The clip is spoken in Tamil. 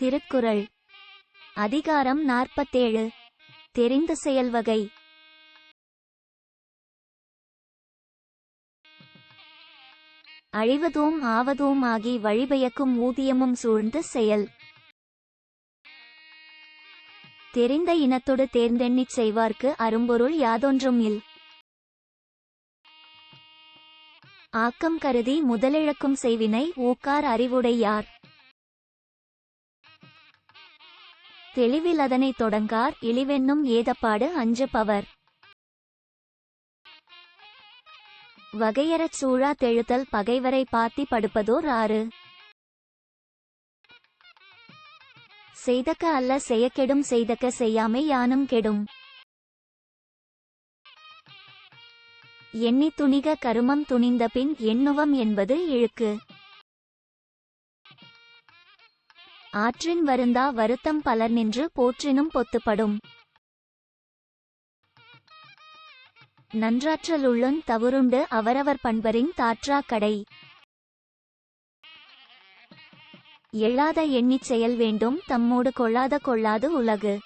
திருக்குறள். அதிகாரம் நாற்பத்தேழு. தெரிந்த செயல்வகை அழிவதும் ஆவதும் ஆகி வழிபயக்கும் ஊதியமும் சூழ்ந்த செயல். தெரிந்த இனத்தொடு தேர்ந்தெண்ணிச் செய்வார்க்கு அரும்பொருள் யாதொன்றும் இல். ஆக்கம் கருதி முதலிழக்கும் செய்வினை ஊக்கார் அறிவுடையார். தெளிவில் அதனை தொடங்கார். இழிவென்னும் ஏதப்பாடு அஞ்சுபவர். வகையறச் சூழா தெழுதல் பகைவரை பாத்தி படுப்பதோர் ஆறு. செய்தக்க அல்ல செய்யக்கெடும் செய்தக்க செய்யாமை யானும் கெடும். எண்ணி துணிக கருமம் துணிந்த பின் எண்ணுவம் என்பது இழுக்கு. ஆற்றின் வருந்தா வருத்தம் பலர் நின்று போற்றினும் பொத்துப்படும். நன்றாற்றலுள்ளன் தவறுண்டு அவரவர் பண்பரின் தாற்றா கடை. எள்ளாத எண்ணிச் செயல் வேண்டும் தம்மோடு கொள்ளாத கொள்ளாது உலகு.